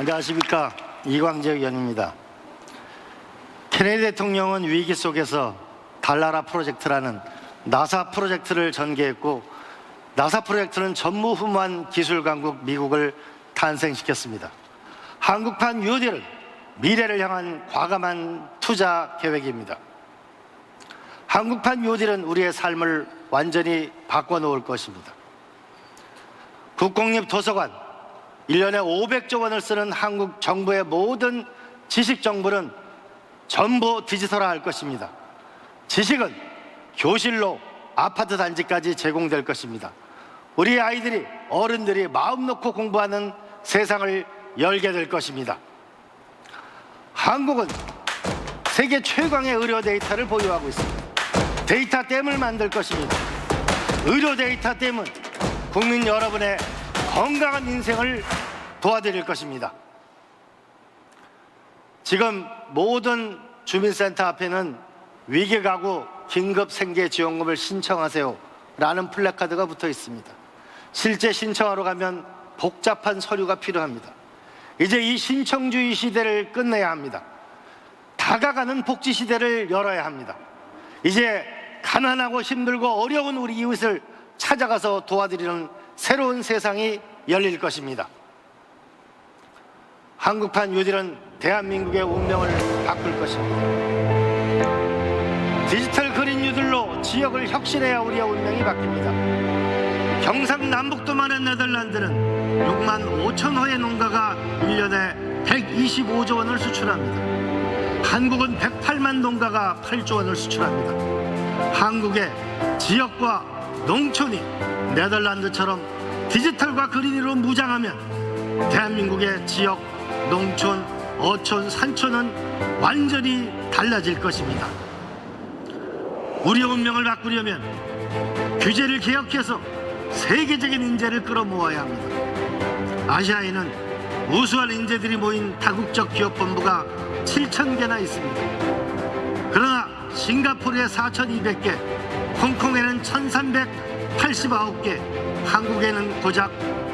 안녕하십니까 이광재 의원입니다. 케네디 대통령은 위기 속에서 달나라 프로젝트라는 나사 프로젝트를 전개했고 나사 프로젝트는 전무후무한 기술 강국 미국을 탄생시켰습니다. 한국판 뉴딜은 미래를 향한 과감한 투자 계획입니다. 한국판 뉴딜은 우리의 삶을 완전히 바꿔놓을 것입니다. 국공립 도서관, 1년에 500조 원을 쓰는 한국 정부의 모든 지식 정보는 전부 디지털화할 것입니다. 지식은 교실로 아파트 단지까지 제공될 것입니다. 우리 아이들이 어른들이 마음 놓고 공부하는 세상을 열게 될 것입니다. 한국은 세계 최강의 의료 데이터를 보유하고 있습니다. 데이터 댐을 만들 것입니다. 의료 데이터 댐은 국민 여러분의 건강한 인생을 도와드릴 것입니다. 지금 모든 주민센터 앞에는 위기가구 긴급생계지원금을 신청하세요 라는 플래카드가 붙어 있습니다. 실제 신청하러 가면 복잡한 서류가 필요합니다. 이제 이 신청주의 시대를 끝내야 합니다. 다가가는 복지 시대를 열어야 합니다. 이제 가난하고 힘들고 어려운 우리 이웃을 찾아가서 도와드리는 새로운 세상이 열릴 것입니다. 한국판 뉴딜은 대한민국의 운명을 바꿀 것입니다. 디지털 그린 뉴딜로 지역을 혁신해야 우리의 운명이 바뀝니다. 경상남북도만의 네덜란드는 6만 5천 호의 농가가 1년에 125조 원을 수출합니다. 한국은 108만 농가가 8조 원을 수출합니다. 한국의 지역과 농촌이 네덜란드처럼 디지털과 그린으로 무장하면 대한민국의 지역, 농촌, 어촌, 산촌은 완전히 달라질 것입니다. 우리의 운명을 바꾸려면 규제를 개혁해서 세계적인 인재를 끌어모아야 합니다. 아시아에는 우수한 인재들이 모인 다국적 기업 본부가 7천 개나 있습니다. 그러나 싱가포르에 4,200개, 홍콩에는 1,389개, 한국에는 고작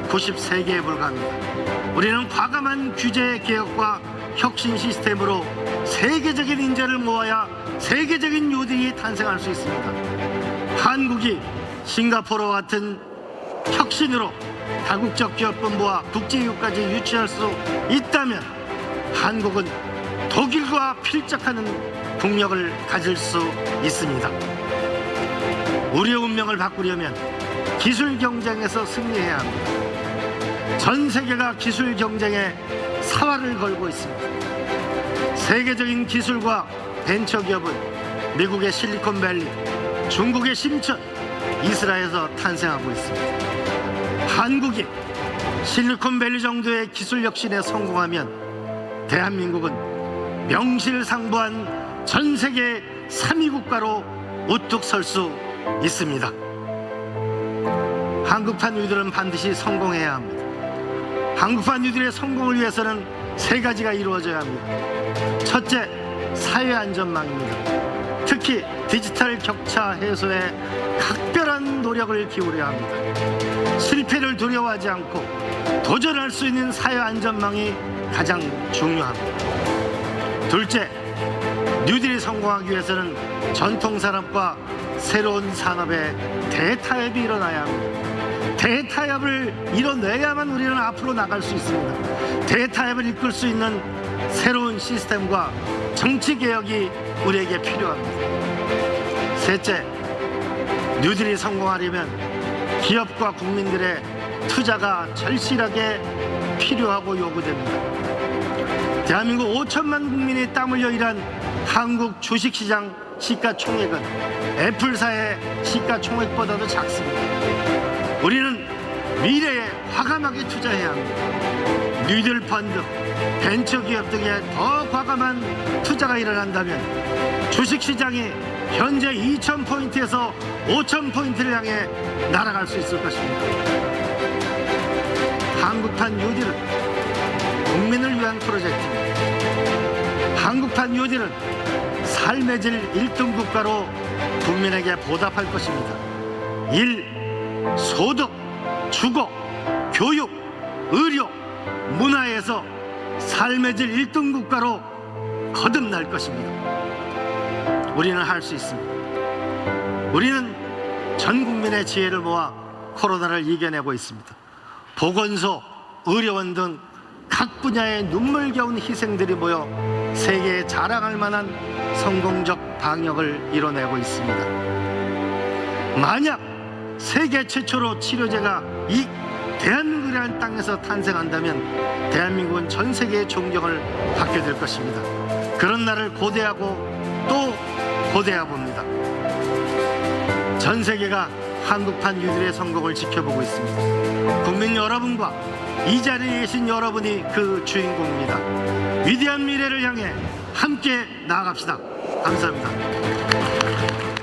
93개에 불과합니다. 우리는 과감한 규제 개혁과 혁신 시스템으로 세계적인 인재를 모아야 세계적인 요들이 탄생할 수 있습니다. 한국이 싱가포르와 같은 혁신으로 다국적 기업 본부와 국제유까지 유치할 수 있다면 한국은 독일과 필적하는 국력을 가질 수 있습니다. 우리의 운명을 바꾸려면 기술 경쟁에서 승리해야 합니다. 전 세계가 기술 경쟁에 사활을 걸고 있습니다. 세계적인 기술과 벤처 기업은 미국의 실리콘밸리, 중국의 심천, 이스라엘에서 탄생하고 있습니다. 한국이 실리콘밸리 정도의 기술 혁신에 성공하면 대한민국은 명실상부한 전 세계 3위 국가로 우뚝 설 수 있습니다. 한국판 뉴딜은 반드시 성공해야 합니다. 한국판 뉴딜의 성공을 위해서는 세 가지가 이루어져야 합니다. 첫째, 사회 안전망입니다. 특히 디지털 격차 해소에 각별한 노력을 기울여야 합니다. 실패를 두려워하지 않고 도전할 수 있는 사회 안전망이 가장 중요합니다. 둘째, 뉴딜이 성공하기 위해서는 전통 산업과 새로운 산업의 대타협이 일어나야 합니다. 대타협을 이뤄내야만 우리는 앞으로 나갈 수 있습니다. 대타협을 이끌 수 있는 새로운 시스템과 정치 개혁이 우리에게 필요합니다. 셋째, 뉴딜이 성공하려면 기업과 국민들의 투자가 절실하게 필요하고 요구됩니다. 대한민국 5천만 국민이 땀 흘려 일한 한국 주식시장 시가총액은 애플사의 시가총액보다도 작습니다. 우리는 미래에 과감하게 투자해야 합니다. 뉴딜 펀드, 벤처기업 등에 더 과감한 투자가 일어난다면 주식시장이 현재 2,000포인트에서 5,000포인트를 향해 날아갈 수 있을 것입니다. 한국판 뉴딜은 국민을 위한 프로젝트입니다. 한국판 뉴딜은 삶의 질 1등 국가로 국민에게 보답할 것입니다. 일, 소득, 주거, 교육, 의료, 문화에서 삶의 질 1등 국가로 거듭날 것입니다. 우리는 할 수 있습니다. 우리는 전 국민의 지혜를 모아 코로나를 이겨내고 있습니다. 보건소, 의료원 등 각 분야의 눈물겨운 희생들이 모여 세계에 자랑할 만한 성공적 방역을 이뤄내고 있습니다. 만약 세계 최초로 치료제가 이 대한민국이라는 땅에서 탄생한다면 대한민국은 전 세계의 존경을 받게 될 것입니다. 그런 날을 고대하고 또 고대해 봅니다. 전 세계가 한국판 유들의 성공을 지켜보고 있습니다. 국민 여러분과 이 자리에 계신 여러분이 그 주인공입니다. 위대한 미래를 향해 함께 나아갑시다. 감사합니다.